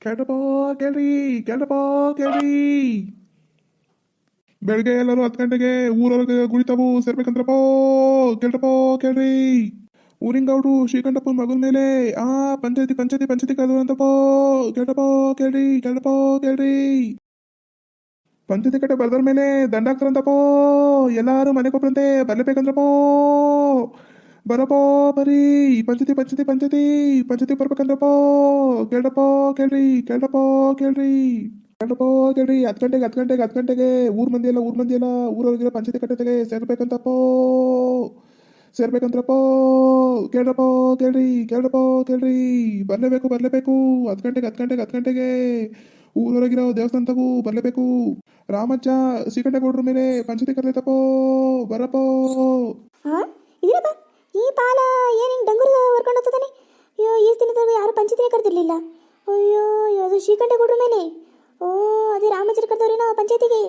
ಕೇಳ್ರಪ್ಪ ಕೇಳ್ರಿ ಬೆಳಗ್ಗೆ ಎಲ್ಲರೂ ಹತ್ತು ಗಂಟೆಗೆ ಊರೊಳಗೆ ಗುಳಿತಾವು ಸೇರ್ಬೇಕಂದ್ರಪ್ಪ ಕೆಡಬೋ ಕೇಳ್ರಿ ಊರಿಂಗೌಡು ಶ್ರೀಕಂಠಪ್ಪನ ಮಗನ ಮೇಲೆ, ಆ, ಪಂಚಾಯತಿ ಪಂಚಾಯತಿ ಪಂಚಾಯತಿ ಕರೆದು ಅಂತಪ್ಪ. ಕೆಡಬೋ ಕೇಳ್ರಿ ಕೆಡಬೋ ಕೇಳ್ರಿ ಪಂಚಾಯತಿ ಕಟ್ಟೆ ಬರ್ದ್ರ ಮೇಲೆ ದಂಡ ಹಾಕ್ತಾರಂತಪ್ಪ ಎಲ್ಲಾರು ಮನೆಗೆ ಒಬ್ಬರಂತೆ ಬರ್ಲೇಬೇಕಂದ್ರಪ್ಪ. ಬರಪ್ಪ ಬರೀ, ಪಂಚತಿ ಪಂಚತಿ ಪಂಚತಿ ಪಂಚತಿ ಬರ್ಬೇಕಂದ್ರಪ್ಪ ಕೇಳ್ರಪ್ಪ ಕೇಳ್ರಿ ಕೇಳ್ರಪ್ಪ ಕೇಳ್ರಿ ಕೇಳ್ರಪ್ಪ ಕೇಳ್ರಿ, ಹತ್ತು ಗಂಟೆಗೆ ಹತ್ತು ಗಂಟೆಗೆ ಹತ್ತು ಗಂಟೆಗೆ, ಊರ್ ಮಂದಿ ಎಲ್ಲ, ಊರ್ ಮಂದಿ ಎಲ್ಲ ಊರೊಳಗಿರೋ ಪಂಚತಿ ಕಟ್ಟತೆಗೆ ಸೇರ್ಬೇಕಂತಪ್ಪ ಸೇರ್ಬೇಕಂದ್ರಪ್ಪ ಕೇಳ್ರಪ್ಪ ಕೇಳ್ರಿ ಕೇಳ್ರಪ್ಪ ಕೇಳ್ರಿ, ಬರ್ಲೇಬೇಕು ಬರ್ಲೇಬೇಕು, ಹತ್ತು ಗಂಟೆಗೆ ಹತ್ತು ಗಂಟೆಗೆ ಹತ್ತು ಗಂಟೆಗೆ ಊರೊಳಗಿರೋ ದೇವಸ್ಥಾನದವು ಬರ್ಲೇಬೇಕು ರಾಮಜ್ಜ ಶ್ರೀಕಂಠಗೌಡ್ರ ಮೇಲೆ ಪಂಚತಿ ಕರೆದೈತಪ್ಪ ಬರಪ್ಪ. ಹಾ ಇದೀರಪ್ಪ ಈ ಪಾಲ ಏನು ಹಿಂಗೆ ಡಂಗುರ ಹೊರ್ಕೊಂಡು ಹೋಗ್ತದಾನೆ? ಅಯ್ಯೋ, ಈ ದಿನದವರೆಗೂ ಯಾರು ಪಂಚಾಯತಿನೇ ಕರೆದಿರಲಿಲ್ಲ. ಅಯ್ಯೋ ಅದು ಗುಡ್ರು ಮೇಲೆ. ಓ, ಅದೇ ರಾಮಚಂದ್ರ ನಾವು ಪಂಚಾಯತಿಗೆ.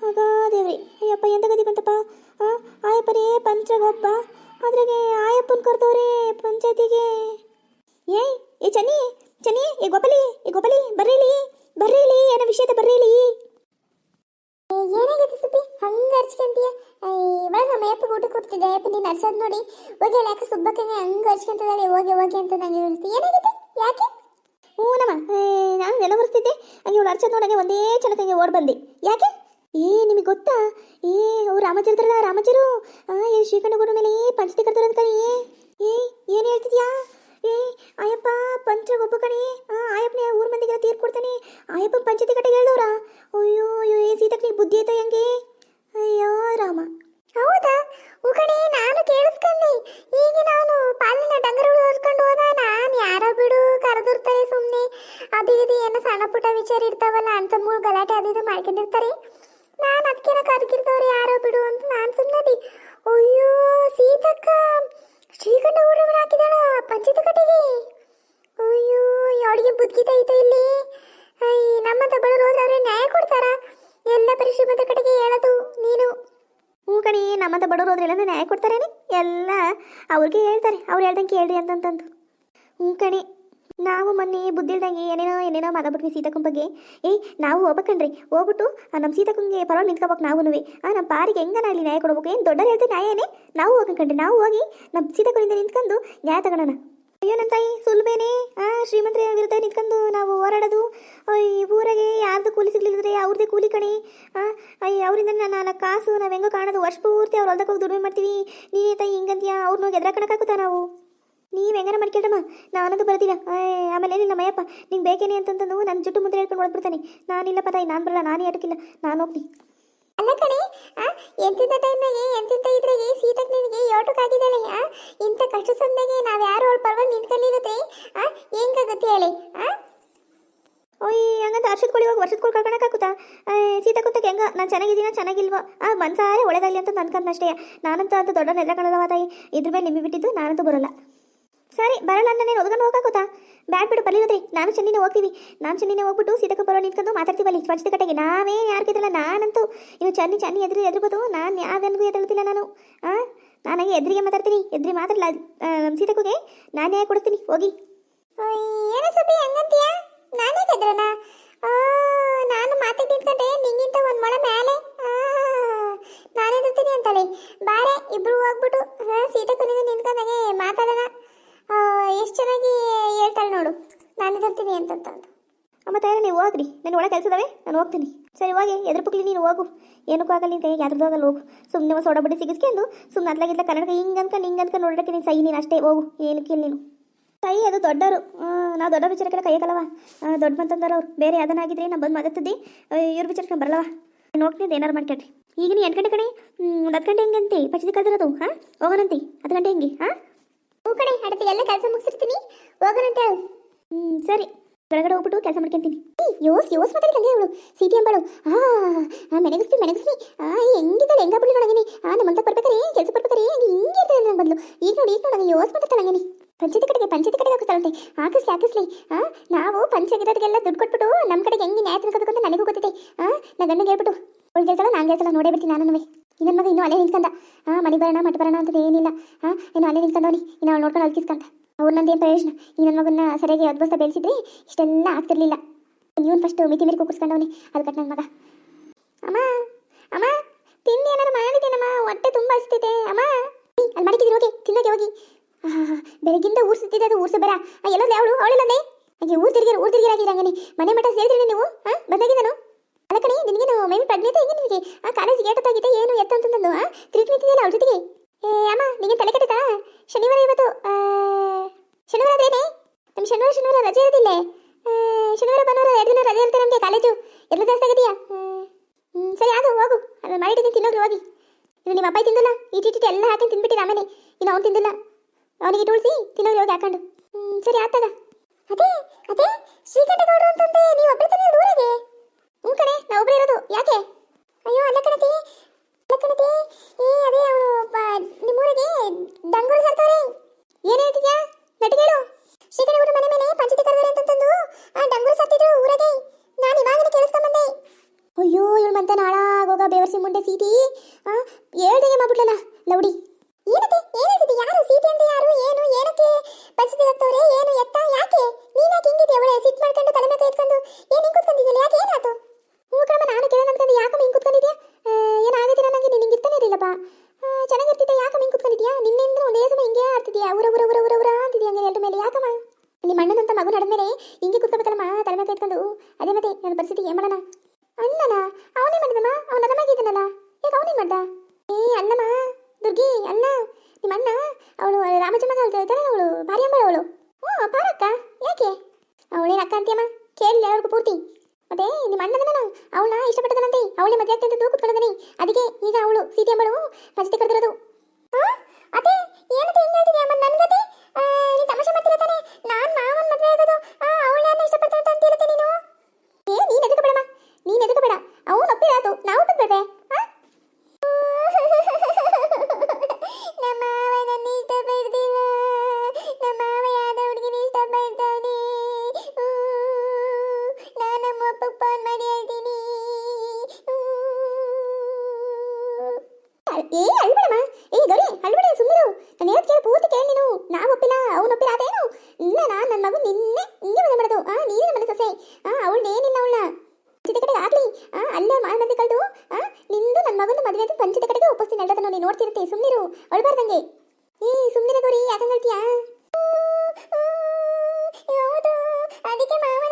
ಆಗ, ದೇವ್ರಿ. ಅಯ್ಯಪ್ಪ, ಎಂತ ಗತಿ ಬಂತಪ್ಪ? ಆ ಆಯಪ್ಪನೇ ಒಬ್ಬ ಅದ್ರಾಗೆ ಆಯಪ್ಪನ ಕರೆದವ್ರೆ ಪಂಚಾಯತಿಗೆ. ಏಯ್, ಏ ಚನಿ ಚನಿ ಏ ಗೋಪಾಲಿ ಏ ಗೋಪಾಲಿ ಬರ್ರಿಲಿ ಬರ್ರಿಲಿ ಏನೋ ವಿಷಯದ ಬರ್ರಿಲಿ ಏನಾಗೈತೆ ಸುಬ್ಬಿ ಹಂಗ ಅರ್ಚ್ಕೊಂತೀಯ ಇವಾಗ ನಮ್ಮ ಕೊಡ್ತಿದ್ದೆ ಅಯ್ಯಪ್ಪ, ನೀನು ನೋಡಿ. ಹೋಗಿ ಯಾಕೆ ಸುಬ್ಬಕ್ಕಂಗೆ ಹಂಗೆ ಅರ್ಚ್ಕೊಂತದಾಳೆ ಹೋಗಿ ಹೋಗಿ ಅಂತ ನಂಗೆ ಹೇಳ್ತಿ. ಏನಾಗಿದೆ? ಯಾಕೆ? ಹ್ಞೂ ನಮ್ಮ ನಾನು ನೆಲ ಒರೆಸ್ತಿದ್ದೆ ಹಂಗೆ ಇವಳು ಅರ್ಚದ್ ನೋಡಂಗೆ ಒಂದೇ ಚಣಕಂಗೆ ಓಡ್ ಬಂದೆ. ಯಾಕೆ? ಏ, ನಿಮಗೆ ಗೊತ್ತಾ? ಏ, ಅವ್ರು ರಾಮಚಂದ್ರಲ್ಲ ರಾಮಚರು? ಆ ಏ ಶ್ರೀಕಂಠಗೌಡ ಮೇಲೆ ಪಂಚತಿ ಕರ್ತಾರೆ ಅಂತ ಕಣಿ. ಏ, ಏನು ಹೇಳ್ತಿದ್ಯಾ? ಏ ಆಯಪ್ಪ ಪಂಚ ಒಬ್ಬ ಕಣಿ. ಆ ಆಯಪ್ಪನೇ ಊರ ಮಂದಿಗೆ ತೀರ್ಪು ಕೊಡ್ತಾನೆ. ಆಯಪ್ಪ ಪಂಚತಿ ಕಟ್ಟೆ ಹೇಳ್ದವ್ರ ಅಯ್ಯೋ ಅಯ್ಯೋ, ಏ ಸೀತಕ್ಕೆ ಬುದ್ಧಿ ಆಯ್ತಾ ಹೆಂಗೆ? ಅಯ್ಯೋ ರಾಮ ಹೌದಾ ಹೂ ಕಣೆ ನಾನು ಕೇಳಿಸ್ಕೊಂಡೆ ಈಗ ನಾನು ಪಾಲಿನ ಡಂಗರಗಳು ಹೊರ್ಕೊಂಡು ಹೋದ ನಾನು ಯಾರೋ ಬಿಡು ಕರೆದಿರ್ತಾರೆ ಸುಮ್ಮನೆ ಅದು ಇದು ಏನೋ ಸಣ್ಣ ಪುಟ್ಟ ವಿಚಾರ ಇರ್ತಾವಲ್ಲ ಅಣ್ತಮ್ಮಗಳು ಗಲಾಟೆ ಅದು ಇದು ಮಾಡ್ಕೊಂಡಿರ್ತಾರೆ ನಾನು ಅದಕ್ಕೆನ ಕರ್ಕಿರ್ತವ್ರೆ ಯಾರೋ ಬಿಡು ಅಂತ ನಾನು ಸುಮ್ಮನೆ ಅಯ್ಯೋ ಸೀತಕ್ಕ ಶ್ರೀಕಂಠ ಊರ ಮೇಲೆ ಹಾಕಿದಾಳ ಪಂಚಾಯತಿ ಕಟ್ಟಿಗೆ ಅಯ್ಯೋ ಅವಳಿಗೆ ಬುದ್ಧಿತ ಐತೆ ಇಲ್ಲಿ. ನಮ್ಮ ಬಡವರು ಹೋದ್ರೆ ನ್ಯಾಯ ಕೊಡ್ತಾರ? ಎಲ್ಲ ಪರಿಶ್ರಮದ ಕಡೆಗೆ ಹೇಳೋದು ನೀನು. ಹ್ಞೂ ಕಣಿ, ನಮ್ಮಂತ ಬಡವರು ಹೋದ್ರೆ ಎಲ್ಲ ನ್ಯಾಯ ಕೊಡ್ತಾರೇನೆ? ಎಲ್ಲ ಅವ್ರಿಗೆ ಹೇಳ್ತಾರೆ. ಅವ್ರು ಹೇಳ್ದಂಗೆ ಕೇಳ್ರಿ ಅಂತಂತಂದು. ಹ್ಞೂ ಕಣಿ. ನಾವು ಮೊನ್ನೆ ಬುದ್ಧಿಲ್ದಂಗೆ ಏನೇನೋ ಏನೇನೋ ಮಾತಾಡ್ಬಿಟ್ವಿ ಸೀತಕ್ಕನ ಬಗ್ಗೆ ಏಯ್, ನಾವು ಹೋಗ್ಬೇಕನ್ರಿ. ಹೋಗ್ಬಿಟ್ಟು ನಮ್ಮ ಸೀತಕ್ಕಂಗೆ ಪರವಾಗಿ ನಿಂತ್ಕೋಬೇಕು ನಾವು ಆ ನಮ್ಮ ಪಾರಿಗೆ ಹೆಂಗನ ಅಲ್ಲಿ ನ್ಯಾಯ ಕೊಡ್ಬೇಕು? ಏನು ದೊಡ್ಡರು ಹೇಳ್ತೀವಿ ನ್ಯಾಯ ಏನೇ ನಾವು ಹೋಗಕಂಡ್ರಿ ನಾವು ಹೋಗಿ ನಮ್ಮ ಸೀತಕ್ಕನಿಂದ ನಿಂತ್ಕೊಂಡು ನ್ಯಾಯ ತಗೊಳ್ಳೋಣ ಅಯ್ಯೋ ನನ್ನ ತಾಯಿ ಸುಲ್ಬೇನೆ ಆ ಶ್ರೀಮಂತರ ವಿರುದ್ಧ ನಿಂತ್ಕೊಂಡು ನಾವು ಹೋರಾಡೋದು. ಈ ಊರಾಗೆ ಯಾರ್ದು ಕೂಲಿ ಸಿಗ್ಲಿಲ್ಲದ್ರೆ ಅವ್ರದ್ದೇ ಕೂಲಿ ಕಣಿ. ಅವರಿಂದ ನಾಲ್ಕು ಕಾಸು ನಾವು ಹೆಂಗೋ ಕಾಣೋದು. ವರ್ಷ ಪೂರ್ತಿ ಅವ್ರು ಹೊಲ್ದಕ್ಕೆ ಹೋಗಿ ದುಡಿಮೆ ಮಾಡ್ತೀವಿ. ನೀನೇ ತಾಯಿ ಹಿಂಗಂತೀಯ? ಅವ್ರನ್ನ ಹೋಗಿ ಎದ್ರ ಕಣಕ್ಕಾಗುತ್ತಾ ನಾವು? ನೀವು ಹೆಂಗಾರ ಮಾಡ್ಕೊಳ್ರಮ್ಮ? ನಾನಂತೂ ಬರ್ದಿಲ್ಲ. ಆಯ್, ಆಮೇಲೆ ಏನಿಲ್ಲ ಮಯಪ್ಪ ನಿಂಗೆ ಬೇಕೇನೆ ಅಂತಂದು ನನ್ನ ಜುಟ್ಟು ಮುಂದೆ ಹೇಳ್ಕೊಂಡು ಹೊಡ್ಬಿಡ್ತಾನೆ ನಾನಿಲ್ಲಪ್ಪ ತಾಯಿ ನಾನು ಬರಲ್ಲ ನಾನೇ ಅಟಕಿಲ್ಲ ನಾನು ಹೋಗ್ತೀನಿ. ಅಲ್ಲ ಕಣೆ ಎಂತಿದ್ದ ಟೈಮ್ನಾಗೆ ಎಂತಿಂತ ಇದ್ರಾಗೆ ಸೀತಕ್ ನಿನಗೆ ಯೋಟಕ್ಕಾಗಿದ್ದಾಳೆ ಆ? ಇಂಥ ಕಷ್ಟ ಸಂದಾಗೆ ನಾವು ಯಾರು ಅವಳು ಪರವಾಗಿ ನಿಂತ್ಕೊಂಡಿರುತ್ತೆ ಆ? ಹೆಂಗಾಗುತ್ತೆ ಹೇಳಿ ಆ? ಓಯ್ ಹಂಗಂತ ವರ್ಷದ ಕೊಳಿ ಇವಾಗ ವರ್ಷದ ಕೊಡಿ ಕಳ್ಕೊಳಕ್ಕಾಗುತ್ತಾ ಸೀತಾಕುತ್ತಕ್ಕೆ ಹೆಂಗ? ನಾನು ಚೆನ್ನಾಗಿದ್ದೀನ ಚೆನ್ನಾಗಿಲ್ವಾ? ಆ ಮನ್ಸಾರೆ ಒಳ್ಳೆದಾಗಲಿ ಅಂತ ಅನ್ಕೊಂಡಷ್ಟೇ ನಾನಂತೂ ಅಂತ ದೊಡ್ಡ ನೆಲ ತಾಯಿ ಇದ್ರ ಮೇಲೆ ನಿಮಗೆ ಬಿಟ್ಟಿದ್ದು ನಾನಂತೂ ಬರೋಲ್ಲ. ಸರಿ ಬರಲ್ಲ ನಾನೇನು ಒದ್ಕೊಂಡು ಹೋಗಾಕೋತಾ? ಬ್ಯಾಡ್ ಬಿಡು ಬರಲಿಲ್ಲದ್ರಿ ನಾನು ಚೆನ್ನಿನ ಹೋಗ್ತೀವಿ. ನಾನು ಚೆನ್ನಿನೇ ಹೋಗ್ಬಿಟ್ಟು ಸೀತಕ್ಕ ಬರೋ ನಿಂತ್ಕೊಂಡು ಮಾತಾಡ್ತೀವಲ್ಲಿ ಸ್ವಚ್ಛತೆ ಕಟ್ಟೆಗೆ. ನಾವೇ ಯಾರ್ಗಿದ್ರಲ್ಲ ನಾನಂತೂ ಇನ್ನು ಚೆನ್ನಿ, ಚನ್ನಿ ಎದುರು ಎದುರ್ಬೋದು ನಾನು ಯಾವನಿಗೂ ಎದುರುತ್ತಿಲ್ಲ ನಾನು. ಆ? ನಾನಾಗೆ ಎದುರಿಗೆ ಮಾತಾಡ್ತೀನಿ, ಎದ್ರಿ ಮಾತಾಡಲ್ಲ ಸೀತಕ್ಕಗೆ? ನಾನೇ ಕೊಡಿಸ್ತೀನಿ, ಹೋಗಿ. ಏನೋ ಸುಬ್ಬಿ ಹಂಗಂತೀಯ? ನಾನೇ ಕದ್ರನ ಆ, ನಾನು ಮಾತಾಡಿ ನಿಂತ್ಕೊಂಡೆ ನಿಂಗಿಂತ ಒಂದು ಮೊಳ ಮೇಲೆ ನಾನೇ ಎದುರ್ತೀನಿ ಅಂತಾಳೆ. ಬಾರೆ, ಇಬ್ರು ಹೋಗ್ಬಿಟ್ಟು, ಹಾ, ಸೀತಕ್ಕನಿಂದ ನಿಂತ್ಕೊಂಡಾಗೆ ಮಾತಾಡೋಣ. ಎಷ್ಟು ಚೆನ್ನಾಗಿ ಹೇಳ್ತಾಳೆ ನೋಡು. ನಾನು ಎದುರ್ತೀನಿ ಅಂತಂತ ಅಮ್ಮ ತಯಾರು ನೀವು ಹೋಗ್ರಿ. ನನ್ನ ಒಳಗೆ ಕೆಲಸದವೇ, ನಾನು ಹೋಗ್ತೀನಿ. ಸರಿ, ಹೋಗಿ. ಎದ್ರ ಪುಕ್ಲಿ ನೀನು ಹೋಗು. ಏನಕ್ಕೂ ಆಗಲ್ಲ ನೀನು ಕೈಗೆ ಯಾವ್ದು ಹೋಗಲ್ಲ ಹೋಗು. ಸುಮ್ಮನೆ ಸೋಡ ಬಡ್ಡಿ ಸಿಗಿಸ್ಕೊಂಡು ಸುಮ್ಮನೆ ಅದ್ಲಾಗಿದ್ಲ ಕನ್ನಡ ಹಿಂಗೆ ಅನ್ಕೊಂಡು ಹಿಂಗೆ ಅನ್ಕೊಂಡು ನೋಡೋಕ್ಕೆ ನೀನು ಸೈ, ನೀನು ಅಷ್ಟೇ, ಹೋಗು. ಏನಕ್ಕೆ ನೀನು. ಕೈ ಅದು ದೊಡ್ಡವರು. ನಾವು ದೊಡ್ಡ ವಿಚಾರಕ್ಕೆಲ್ಲ ಕೈ ಹಾಕಲ್ಲವ? ದೊಡ್ಡ ಬಂತಂದಾರ ಅವ್ರು. ಬೇರೆ ಯಾವ್ದನ್ನಾಗಿದ್ರೆ ನಾನು ಬಂದು ಮಾತಾಡ್ತಿದ್ದೆ ಇವ್ರ ವಿಚಾರಕ್ಕೆ ಬರಲ್ಲವ? ನೋಡ್ತೀನಿ ಏನಾರು ಮಾಡ್ಕೊಳ್ರಿ ಈಗ ನೀ ಎಂಟು ಗಂಟೆ ಕಡೆ ಒಂದು ಹತ್ತು ಗಂಟೆ ಹೆಂಗಂತೆ? ಪಚ್ಚಿದ ಕಲ್ದಿರೋದು ಹಾಂ? ಹೋಗೋಣಂತೆ. ಹತ್ತು ಗಂಟೆ ಹೆಂಗೆ, ಹಾಂ? ಹೂ ಕಡೆ ಎಲ್ಲ ಕೆಲಸ ಮುಗಿಸಿರ್ತೀನಿ. ಹೋಗೋಣ ಅಂತ ಹೇಳು. ಹ್ಞೂ ಸರಿ. ಕೆಳಗಡೆ ಹೋಗ್ಬಿಟ್ಟು ಕೆಲಸ ಮಾಡ್ಕೊಂತೀನಿ. ಯೋಸ್ ಯೋಸ್ ಮಾತಾಡಿ ಹಂಗೆ ಅವಳು. ಸೀಟಿ ಅಂಬಳು. ಹಾ ಮೆಣಗಿಸ್ತಿ ಮೆಣಗಿಸ್ತಿ ಆ ಹೆಂಗಿದ್ದಾಳೆ, ಹೆಂಗ ಬಿಡ್ಲಿ ನೋಡಂಗಿನಿ ಆ, ನಮ್ಮಂತ ಬರ್ಬೇಕಾರೆ, ಕೆಲಸ ಬರ್ಬೇಕಾರೆ, ಹಂಗೆ ಹಿಂಗೆ ಇರ್ತದೆ ನನ್ನ ಬದಲು. ಈಗ ನೋಡಿ ಈಗ ನೋಡಿ, ಯೋಸ್ ಮಾತಾಡ್ತಾಳೆ ಹಂಗೆ ಪಂಚಾಯತಿ ಕಡೆಗೆ ಪಂಚಾಯತಿ ಕಡೆಗೆ ಹಾಕಿಸ್ತಾಳಂತೆ ಹಾಕಿಸ್ಲಿ ಹಾಕಿಸ್ಲಿ. ಆ, ನಾವು ಪಂಚಾಯತಿಗೆಲ್ಲ ದುಡ್ಡು ಕೊಟ್ಬಿಟ್ಟು ನಮ್ಮ ಕಡೆಗೆ ಹೆಂಗೆ ನ್ಯಾಯ ತಿನ್ಕೋಬೇಕು ಅಂತ ನನಗೂ ಗೊತ್ತಿದೆ. ಆ ನನ್ನ ಗಂಡಗೆ ಹೇಳ್ಬಿಟ್ಟು ಅವಳು ಹೇಳ್ತಾಳ? ನಾನು ಹೇಳ್ತಾಳ? ನೋಡೇ ಬಿಡ್ತೀನಿ ನಾನು ಇನ್ನೊಂದು ಮಗ ಇನ್ನೂ ಅಲ್ಲೇ ನಿಂತ್ಕೊಂಡ ಆ ಮನೆ ಬರೋಣ, ಮಠ ಬರೋಣ ಅಂತ ಏನಿಲ್ಲ. ಆ ಇನ್ನು ಅಲ್ಲೇ ನಿಂತ್ಕೊಂಡವನಿ ಇನ್ನು ಅವಳು ನೋಡ್ಕೊಂಡು ಅಲ್ಕಿಸ್ಕಂತ ಅವ್ರು ನಂದೇನು ಪ್ರಯೋಜನ? ಈ ನನ್ನ ಮಗನ್ನ ಸರಿಯಾಗಿ ಅದ್ಭುತ ಬೆಳೆಸಿದ್ರಿ ಇಷ್ಟೆಲ್ಲ ಆಗ್ತಿರ್ಲಿಲ್ಲ. ಇವನು ಫಸ್ಟ್ ಮಿತಿ ಮೀರಿ ಕೂರಿಸ್ಕೊಂಡವನೆ ಅದು ಕಟ್ಟ ನನ್ನ ಮಗ. ಅಮ್ಮ ಅಮ್ಮ, ತಿಂಡಿ ಏನಾದ್ರು ಮಾಡಿದ್ದೇನಮ್ಮ ಹೊಟ್ಟೆ ತುಂಬ ಹಸ್ತಿದೆ. ಅಮ್ಮ ಅಲ್ಲಿ ಮಾಡಿದ್ದೀನಿ ಹೋಗಿ, ತಿನ್ನೋಕೆ ಹೋಗಿ. ಹಾಂ ಬೆಳಗ್ಗಿಂದ ಊರ್ಸುತ್ತಿದೆ ಅದು ಊರ್ಸು ಬರ ಎಲ್ಲೋದ್ಲೆ ಅವಳು? ಅವಳಿಲ್ಲದೆ ಹಾಗೆ ಊರ್ ತಿರ್ಗಿರ ಊರ್ ತಿರ್ಗಿರಾಗಿರಂಗನೆ ಮನೆ ಮಠ ಸೇರಿದ್ರಿ ನೀವು? ಹಾಂ ಬಂದಾಗಿದ್ದಾನು ಅಲ್ಲ ಕಣಿ ನಿನಗೇನು ಮೇಬಿ ಪ್ರಜ್ಞತೆ ಹೆಂಗೆ ನಿನಗೆ? ಆ ಕಾಲೇಜ್ ಗೇಟ್ ಏನು ಎತ್ತ ಅಂತಂದು ಆ ನಿಂತಿದೆಯಲ್ಲ ಅವ್ರ ಜೊತೆಗೆ? ಏ, ಅಮ್ಮ ನಿನಗೆ ತಲೆ ಶನಿವಾರ ಇವತ್ತು ಶನಿವಾರ ಅದೇನೆ ನಮ್ಮ ಶನಿವಾರ ಶನಿವಾರ ರಜೆ ಇರೋದಿಲ್ಲ. ಶನಿವಾರ, ಭಾನುವಾರ ಎರಡು ದಿನ ರಜೆ ಇರುತ್ತೆ ನಮಗೆ ಕಾಲೇಜು. ಎಲ್ಲ ಜಾಸ್ತಿ ಹ್ಞೂ ಸರಿ ಅದು ಹೋಗು. ಅದು ಮಾಡಿಟ್ಟಿದ್ದೀನಿ ತಿನ್ನೋದು ಹೋಗಿ. ಇನ್ನು ನಿಮ್ಮ ಅಪ್ಪ ತಿಂದಿಲ್ಲ? ಇಟ್ಟಿಟ್ಟು ಎಲ್ಲ ಹಾಕಿ ತಿಂದ್ಬಿಟ್ಟಿರ ಆಮೇಲೆ. ಇನ್ನು ಅವ್ನು ತಿಂದಿಲ್ಲ. ಅವನಿಗೆ ಟೂಳ್ಸಿ ತಿನ್ನೋದು ಹೋಗಿ ಹಾಕೊಂಡು. ಹ್ಞೂ ಸರಿ ಆತಾಗ ಅದೇ ಅದೇ ಶ್ರೀಕಂಠ ಗೌಡ್ರು ಅಂತಂದೆ ನೀವು ಒಬ್ಬರೇ ತಾನೇ ಊರಿಗೆ? ಹ್ಞೂ ಕಣೆ ನಾ ಒಬ್ಬರೇ ಇರೋದು. ಯಾಕೆ? ಅಯ್ಯೋ ಅಲ್ಲ ಕಣತಿ. ಅಲ್ಲ ಕಣತಿ. ಏ ಅದೇ ಅವನು ನಿಮ್ಮೂರಿಗೆ ಡಂಗೂರು ಸರ್ತಾರೆ ಏನು ಹೇಳ್ತಿದ್ಯಾ ನಟಿಗಳು ಶ್ರೀಕಂಠ ಗೌಡ್ರ ಮನೆ ಮೇಲೆ ಪಂಚಾಯತಿ ಕರೆದರೆ ಅಂತಂದು ಆ ಡಂಗೂರು ಸತ್ತಿದ್ರು ಊರಿಗೆ ನಾನು ಇವಾಗಲೇ ಕೇಳಿಸ್ಕೊಂಬಂದೆ ಅಯ್ಯೋ ಇವಳು ಮತ್ತೆ ನಾಳಾಗೋಗ ಬೇವರ್ಸಿ ಮುಂಡೆ ಸೀಟಿ ಆ ಹೇಳ್ದಂಗೆ ಮಾಡ್ಬಿಟ್ಲಲ್ಲ ಲೌಡಿ ಏನತ್ತೆ ಏನ್ ಹೇಳ್ತಿದ್ದಿ ಯಾರು ಸೀತೆ ಅಂದ್ರೆ ಯಾರು ಏನು ಏನಕ್ಕೆ ಪಂಚಾಯತಿ ಆಗ್ತವ್ರೆ ಏನು ಎತ್ತ ಯಾಕೆ ನೀನ್ ಯಾಕೆ ಹಿಂಗಿದ್ಯಾ ಅವಳೆ ಸಿಟ್ ಮಾಡ್ಕೊಂಡು ತಲೆ ಮೇಲೆ ಎತ್ಕೊಂಡು ಏನ್ ಹಿಂಗ್ ಕೂತ್ಕೊಂಡಿದ್ಯಲ್ಲ ಯಾಕೆ ಏನಾಯ್ತು ಹ್ಞೂ ಕಣಮ್ಮ ನಾನು ಕೇಳೋಣ ಅನ್ಕೊಂಡು ಯಾಕಮ್ಮ ಹಿಂಗೆ ಕೂತ್ಕೊಂಡಿದ್ಯಾ ಏನಾಗುತ್ತೆ ನನಗೆ ನೀನು ಹಿಂಗೆ ಇರ್ತಾನೆ ಇರಲಿಲ್ಲಪ್ಪ ಚೆನ್ನಾಗಿರ್ತಿದ್ದೆ ಯಾಕಮ್ಮ ಹಿಂಗೆ ಕೂತ್ಕೊಂಡಿದ್ಯಾ ನಿನ್ನೆಂದ್ರ ಒಂದೇ ಸಮಯ ಹಿಂಗೆ ಆಡ್ತಿದ್ಯಾ ಊರ ಊರ ಊರ ಊರ ಊರ ಅಂತಿದ್ಯಾ ಹಂಗೆ ಎಲ್ಲರ ಮೇಲೆ ಯಾಕಮ್ಮ ನಿಮ್ಮ ಅಣ್ಣನಂತ ಮಗು ನಡೆದ್ಮೇಲೆ ಹಿಂಗೆ ಎತ್ಕೊಂಡು ಅದೇ ಮತ್ತೆ ನನ್ನ ಪರಿಸ್ಥಿತಿ ಏನು ಮಾಡೋಣ? ಅಣ್ಣನ? ಅವನೇ ಮಾಡಿದಮ್ಮ ಅವನ ನಮಗಿದ್ದಾನಲ್ಲ ಈಗ ಅವನೇ ಮಾಡ್ದ? ಏ, ಅಣ್ಣಮ್ಮ, ದುರ್ಗಿ, ಅಣ್ಣ ನಿಮ್ಮ ಅಣ್ಣ, ಅವಳು ರಾಮಚಂದ್ರ ಹೇಳ್ತಾಳೆ ಅವಳು, ಭಾರಿ ಅಮ್ಮ ಅವಳು. ಹ್ಞೂ ಪಾರಕ್ಕ, ಯಾಕೆ? ಅವಳೇನು ಅಕ್ಕ ಅಂತೀಯಮ್ಮ? ಕೇಳಿ ಪೂರ್ತಿ. ಮತ್ತೆ ನಿಮ್ಮ ಅಣ್ಣದನ ಅವಳನ್ನ ಇಷ್ಟಪಟ್ಟದನಂತೆ? ಅವಳೇ ಮದುವೆ ಆಗ್ತಂತ ಕೂತ್ಕೊಳ್ಳೋದನಿ ಅದಕ್ಕೆ ಈಗ ಅವಳು, ಸೀತೆ ಅಂಬಳು ಪಂಚತೆ ಕರೆದಿರೋದು ನಾವು ಒಪ್ಪಿಲ್ಲ ಅವನು ಒಪ್ಪಿಲ್ಲ ಅದೇನು? ಇಲ್ಲ, ನಾನು ನನ್ನ ಮಗು ನಿನ್ನೆ ಹಿಂಗೆ ಮದುವೆ ಮಾಡೋದು. ಆ, ನೀನೇ ಮನೆ ಸೊಸೆ. ಆ ಅವಳನ್ನೇನಿಲ್ಲ ಅವಳ ಪಂಚತೆ ಕಡೆಗೆ ಆಗ್ಲಿ. ಆ, ಅಲ್ಲೇ, ಮಾನ ಮಂದಿ ಕಳೆದು, ಆ, ನಿಂದು ನನ್ನ ಮಗನ ಮದುವೆ ಅಂತ ಪಂಚತೆ ಕಡೆಗೆ ಒಪ್ಪಿಸ್ತೀನಿ. ಎಲ್ಲದನ್ನು ನೀನು ನೋಡ್ತಿರುತ್ತೆ ಸುಮ್ಮನಿರು ಅಳ್ಬಾರ್ದಂಗೆ. ಏ ಸುಮ್ಮನೆ ಗೌರಿ. ಯಾಕಂಗೆ ಹೇಳ್ತೀಯಾ? ಹೌದು ಅದಕ್ಕೆ ಮಾವ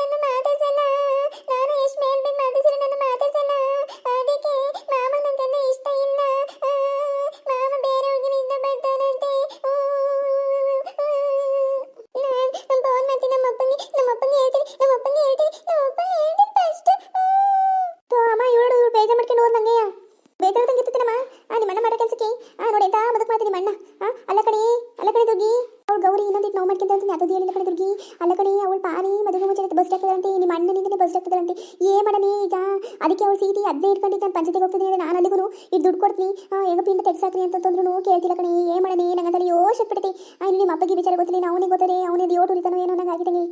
ಮಾಡ್ಕೊಂತ ಅದು ಹೇಳಿಲ್ಲ ಕಣಿ ದುರ್ಗಿ. ಅಲ್ಲ ಕಣೆ, ಅವಳು ಪಾರಿ ಮದುವೆ ಮುಂಚೆ ಬಸ್ ಆಗ್ತದಂತೆ ನಿಮ್ಮ ಅಣ್ಣನಿಂದನೇ ಬಸ್ ಆಗ್ತದಂತೆ ಏ ಮಾಡನೇ ಈಗ? ಅದಕ್ಕೆ ಅವಳು ಸೀಟಿ ಅದನ್ನೇ ಇಟ್ಕೊಂಡು ನಾನು ಪಂಚಾಯತಿಗೆ ಹೋಗ್ತೀನಿ ಅಂದ್ರೆ ನಾನು ಅಲ್ಲಿಗೂ ಇದು ದುಡ್ಡು ಕೊಡ್ತೀನಿ. ಹೆಂಗ ಪಿಂಡ ತೆಗ್ಸಾಕ್ರಿ ಅಂತಂದ್ರು ಕೇಳ್ತಿಲ್ಲ ಕಣಿ. ಏ ಮಾಡನೇ ನಂಗೆ ಅದಲ್ಲಿ ಯೋಶ ಬಿಡ್ತೈತಿ ಆ ಇನ್ನು ನಿಮ್ಮ ಅಪ್ಪಗೆ ವಿಚಾರ ಗೊತ್ತಿಲ್ಲ ಅವನಿಗೆ ಗೊತ್ತದೆ ಅವನಿಗೆ ಯೋಟು ಉರಿತಾನೋ ಏನೋ ನಂಗೆ ಆಗಿದಂಗೆ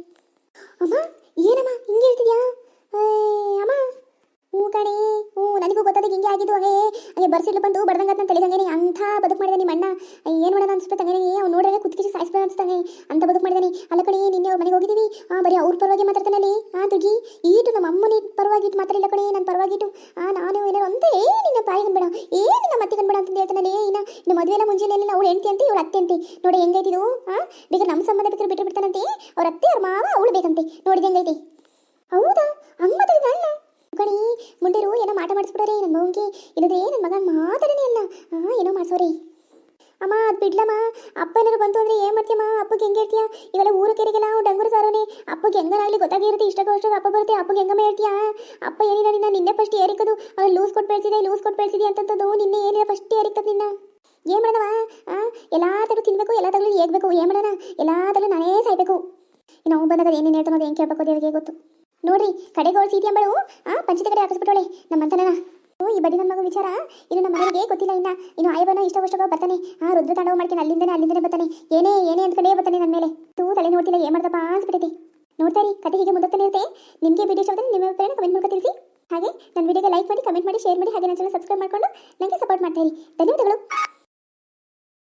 ಅಮ್ಮ, ಏನಮ್ಮ, ಹಿಂಗೆ ಹೇಳ್ತಿದ್ಯಾ? ಅಮ್ಮ. ಹ್ಞೂ ಕಣೆ, ಹ್ಞೂ, ನನಗೂ ಗೊತ್ತಾದ ಹಿಂಗೆ ಆಗಿದ್ದು ಹಾಗೆ. ಹಂಗೆ ಬರ್ಸಿಡ್ಲು ಬಂದು ಬಡ್ದಂಗೆ ತಲೆದಂಗೆ ಅಂಥ ಬದುಕು ಮಾಡಿದೆ ನಿಮ್ಮ ಅಣ್ಣ ಏನು ಮಾಡೋಣ ಅನ್ಸ್ಬಿಟ್ಟು ಹಂಗೆ ಅವ್ನು ಅಂತ ಬದುಕು ಮಾಡಿದಾನೆ. ಅಲ್ಲ ಕಣೆ, ನಿನ್ನೆ ಅವ್ರ ಮನೆಗೆ ಹೋಗಿದ್ದೀವಿ. ಆ, ಬರೀ ಅವ್ರ ಪರವಾಗಿ ಮಾತಾಡ್ತಾನಲ್ಲಿ. ಆ ದುಗಿ ಈಟು ನಮ್ಮ ಅಮ್ಮನ ಪರವಾಗಿ ಇಟ್ಟು ಮಾತಾಡಿಲ್ಲ ಕಣೆ ನನ್ನ ಪರವಾಗಿಟ್ಟು ಆ, ನಾನು ಏನಾರು ಅಂತ ಏ, ನಿನ್ನ ತಾಯಿ ಕನ್ಬೇಡ ಏ, ನಿನ್ನ ಮತ್ತೆ ಕನ್ಬೇಡ ಅಂತ ಹೇಳ್ತಾನಲ್ಲಿ. ಇನ್ನ ಇನ್ನು ಮದುವೆನ ಮುಂಜಾನೆ ಅವಳು ಹೆಂಡತಿ ಅಂತ, ಇವಳು ಅತ್ತೆ ಅಂತೆ. ನೋಡಿ ಹೆಂಗೈತಿದು ಆ ಬೇಕಾದ್ರೆ ನಮ್ಮ ಸಂಬಂಧ ಬೇಕಾದ್ರೆ ಬಿಟ್ಟು ಬಿಡ್ತಾನಂತೆ. ಅವ್ರ ಅತ್ತೆ, ಅವ್ರ ಮಾವ, ಅವಳು ಬೇಕಂತೆ. ನೋಡಿದ ಹೆಂಗೈತಿ. ಹೌದಾ? ಅಮ್ಮ ಮಾತಾಡಿದ ಕಣಿ, ಮುಂಡೆರು ಏನೋ ಮಾಟ ಮಾಡಿಸ್ಬಿಡೋರಿ ನನ್ನ ಮಗಂಗೆ. ಇಲ್ಲದ್ರೆ ನನ್ನ ಮಗ ಮಾತಾಡನೇ ಅಲ್ಲ. ಹಾಂ ಏನೋ ಮಾಡ್ಸೋರಿ. ಅಮ್ಮ, ಅದು ಬಿಡ್ಲಮ್ಮ. ಅಪ್ಪ ಏನಾದ್ರು ಬಂತು ಅಂದ್ರೆ ಏನ್ ಮಾಡ್ತೀಯಮ್ಮ? ಅಪ್ಪಗೆ ಹೆಂಗೆ ಹೇಳ್ತೀಯ? ಇವೆಲ್ಲ ಊರು ಕೆರೆಗೆಲ್ಲ ಡಂಗೂರು ಸಾರೋನೆ. ಅಪ್ಪಗೆ ಹೆಂಗನಾಗಲಿ ಗೊತ್ತಾಗಿರುತ್ತೆ ಇಷ್ಟಕ್ಕೆ ಅಪ್ಪ ಬರುತ್ತೆ, ಅಪ್ಪಗೆ ಹೆಂಗಮ್ಮ ಹೇಳ್ತೀಯಾ? ಅಪ್ಪ ಏನಿಲ್ಲ ನಿನ್ನ, ನಿನ್ನೆ ಫಸ್ಟ್ ಏರಿಕದು ಅವ್ನು ಲೂಸ್ ಕೊಟ್ಟು ಬೆಳೆಸಿದೆ ಲೂಸ್ ಕೊಟ್ಟು ಬೆಳೆಸಿದೆ ಅಂತಂತದ್ದು ನಿನ್ನೆ ಏನಿಲ್ಲ ಫಸ್ಟ್ ಏರಿಕದು ನಿನ್ನ. ಏನ್ ಮಾಡೋಣವ? ಆ? ಎಲ್ಲ ತಗಲು ತಿನ್ಬೇಕು, ಎಲ್ಲ ತಗಲು ಏಗ್ಬೇಕು. ಏನ್ ಮಾಡೋಣ? ಎಲ್ಲ ತಗಲು ನಾನೇ ಸಾಯ್ಬೇಕು. ಇನ್ನು ಅವ್ನು ಬಂದಾಗ ಏನೇನು ಹೇಳ್ತಾನೋ ಹೆಂಗೆ ಕೇಳ್ಬೇಕು ದೇವರಿಗೆ ಗೊತ್ತು. ನೋಡ್ರಿ ಕಡೆಗೋಳು ಸೀತಿ ಅಂಬಳು? ಆ ಪಂಚದ ಕಡೆ ಹಾಕಿಸ್ಬಿಟ್ಟೋಳೆ ನಮ್ಮಂತನ ಈ ಬಡ್ಡಿ ನನ್ನ ಮಗ ವಿಚಾರ? ಇನ್ನು ನಮ್ಮ ಮನೆಗೆ ಗೊತ್ತಿಲ್ಲ ಇನ್ನ. ಇನ್ನು ಆಯಬನ ಇಷ್ಟ ವರ್ಷ ಬರ್ತಾನೆ. ಆ ರುದ್ರ ತಾಂಡವ ಮಾಡ್ಕೊಂಡು ಅಲ್ಲಿಂದನೇ ಅಲ್ಲಿಂದನೇ ಬರ್ತಾನೆ. ಏನೇ ಏನೇ ಅಂತ ಕಡೆ ಬರ್ತಾನೆ ನನ್ನ ಮೇಲೆ. ತೂ, ತಲೆ ನೋಡ್ತಿಲ್ಲ, ಏನ್ ಮಾಡ್ದಪ್ಪ ಅನ್ಸ್ಬಿಟ್ಟೈತಿ ನೋಡ್ತಾ ಇರಿ ಕತೆ ಹೀಗೆ ಮುಂದಕ್ಕೆ ಇರುತ್ತೆ ನಿಮಗೆ ವಿಡಿಯೋ ಇಷ್ಟ ನಿಮ್ಮ ಅಭಿಪ್ರಾಯ ಕಮೆಂಟ್ ಮೂಲಕ ತಿಳಿಸಿ. ಹಾಗೆ ನನ್ನ ವಿಡಿಯೋಗೆ ಲೈಕ್ ಮಾಡಿ ಕಮೆಂಟ್ ಮಾಡಿ ಶೇರ್ ಮಾಡಿ, ಹಾಗೆ ನನ್ನ ಚಾನಲ್ ಸಬ್ಸ್ಕ್ರೈಬ್ ಮಾಡ್ಕೊಂಡು ನನಗೆ ಸಪೋರ್ಟ್ ಮಾಡ್ತಾ ಇರಿ. ಧನ್ಯವಾದಗಳು.